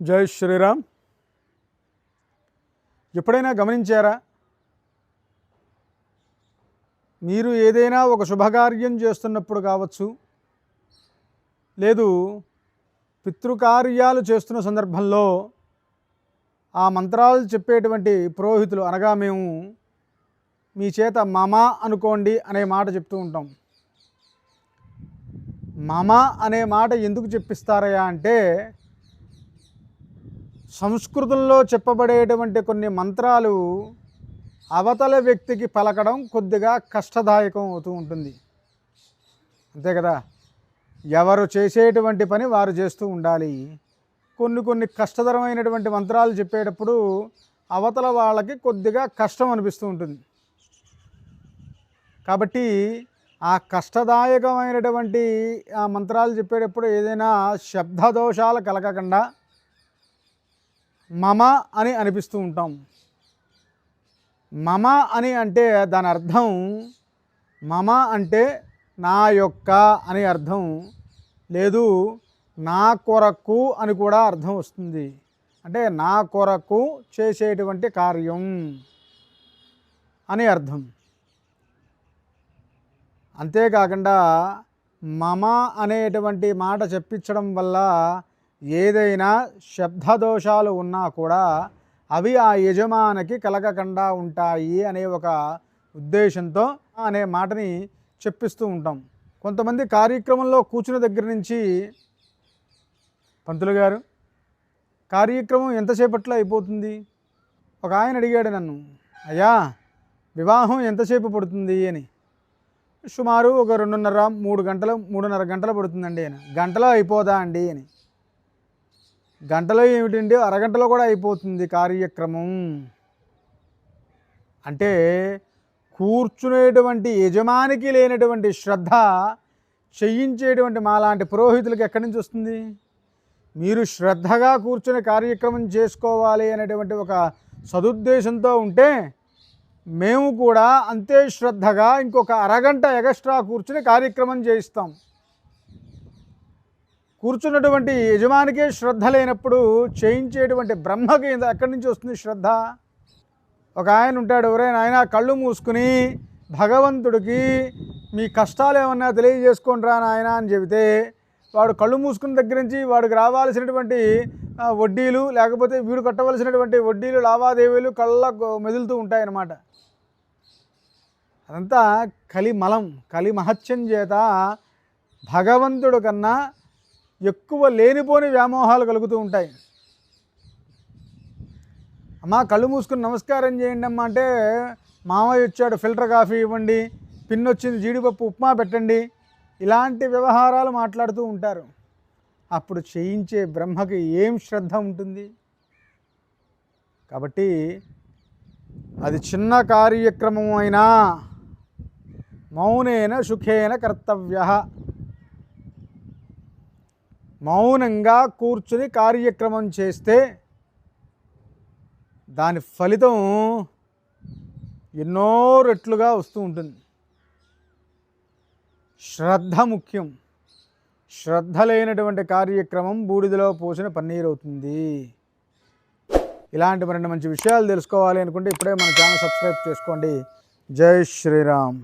జై శ్రీరామ్. ఎప్పుడైనా గమనించారా? మీరు ఏదైనా ఒక శుభకార్యం చేస్తున్నప్పుడు కావచ్చు లేదు పితృకార్యాలు చేస్తున్న సందర్భంలో ఆ మంత్రాలు చెప్పేటువంటి పురోహితులు అనగా మేము మీ చేత మమ అనుకోండి అనే మాట చెప్తూ ఉంటాం. మమ అనే మాట ఎందుకు చెప్పిస్తారయా అంటే సంస్కృతంలో చెప్పబడేటువంటి కొన్ని మంత్రాలు అవతల వ్యక్తికి పలకడం కొద్దిగా కష్టదాయకం అవుతూ ఉంటుంది. అంతే కదా? ఎవరు చేసేటువంటి పని వారు చేస్తూ ఉండాలి. కొన్ని కొన్ని కష్టతరమైనటువంటి మంత్రాలు చెప్పేటప్పుడు అవతల వాళ్ళకి కొద్దిగా కష్టం అనిపిస్తూ ఉంటుంది. కాబట్టి ఆ కష్టదాయకమైనటువంటి ఆ మంత్రాలు చెప్పేటప్పుడు ఏదైనా శబ్ద దోషాలు కలగకుండా మమ అని అనిపిస్తూ ఉంటాం. మమ అని అంటే దాని అర్థం మమ అంటే నా యొక్క అని అర్థం. లేదు నా కొరకు అని కూడా అర్థం వస్తుంది. అంటే నా కొరకు చేసేటువంటి కార్యం అని అర్థం. అంతేకాకుండా మమ అనేటువంటి మాట చెప్పించడం వల్ల ఏదైనా శబ్దదోషాలు ఉన్నా కూడా అవి ఆ యజమానికి కలగకుండా ఉంటాయి అనే ఒక ఉద్దేశంతో అనే మాటని చెప్పిస్తూ ఉంటాం. కొంతమంది కార్యక్రమంలో కూర్చున్న దగ్గర నుంచి పంతులు గారు కార్యక్రమం ఎంతసేపట్లో అయిపోతుంది? ఒక ఆయన అడిగాడు నన్ను అయ్యా వివాహం ఎంతసేపు పడుతుంది? అని. సుమారు ఒక రెండున్నర మూడు గంటలు మూడున్నర గంటలు పడుతుందండి అని. గంటలో అయిపోదా అండి? అని. గంటలో ఏమిటండి? అరగంటలో కూడా అయిపోతుంది కార్యక్రమం. అంటే కూర్చునేటువంటి యజమానికి లేనటువంటి శ్రద్ధ చేయించేటువంటి మాలాంటి పురోహితులకు ఎక్కడి నుంచి వస్తుంది? మీరు శ్రద్ధగా కూర్చుని కార్యక్రమం చేసుకోవాలి అనేటువంటి ఒక సదుద్దేశంతో ఉంటే మేము కూడా అంతే శ్రద్ధగా ఇంకొక అరగంట ఎగస్ట్రా కూర్చుని కార్యక్రమం చేయిస్తాం. కూర్చున్నటువంటి యజమానికే శ్రద్ధ లేనప్పుడు చేయించేటువంటి బ్రహ్మకి ఎక్కడి నుంచి వస్తుంది శ్రద్ధ? ఒక ఆయన ఉంటాడు ఎవరైనా ఆయన కళ్ళు మూసుకుని భగవంతుడికి మీ కష్టాలు ఏమన్నా తెలియజేసుకోండి రా నాయన అని చెబితే వాడు కళ్ళు మూసుకున్న దగ్గర నుంచి వాడికి రావాల్సినటువంటి వడ్డీలు లేకపోతే వీడు కట్టవలసినటువంటి వడ్డీలు లావాదేవీలు కళ్ళ మెదులుతూ ఉంటాయన్నమాట. అదంతా కలిమలం కలిమహత్యం చేత భగవంతుడు కన్నా ఎక్కువ లేనిపోని వ్యామోహాలు కలుగుతూ ఉంటాయి. అమ్మా కళ్ళు మూసుకుని నమస్కారం చేయండి అమ్మా అంటే మామయ్య వచ్చాడు ఫిల్టర్ కాఫీ ఇవ్వండి పిన్ వచ్చింది జీడిపప్పు ఉప్మా పెట్టండి ఇలాంటి వ్యవహారాలు మాట్లాడుతూ ఉంటారు. అప్పుడు చేయించే బ్రహ్మకి ఏం శ్రద్ధ ఉంటుంది? కాబట్టి అది చిన్న కార్యక్రమం అయినా మౌనేన సుఖేన కర్తవ్య. మౌనంగా కూర్చుని కార్యక్రమం చేస్తే దాని ఫలితం ఎన్నో రెట్లుగా వస్తూ ఉంటుంది. శ్రద్ధ ముఖ్యం. శ్రద్ధ లేనటువంటి కార్యక్రమం బూడిదలో పోసిన పన్నీరు అవుతుంది. ఇలాంటి మరిన్ని మంచి విషయాలు తెలుసుకోవాలి అనుకుంటే ఇప్పుడే మన ఛానల్ సబ్స్క్రైబ్ చేసుకోండి. జై శ్రీరామ్.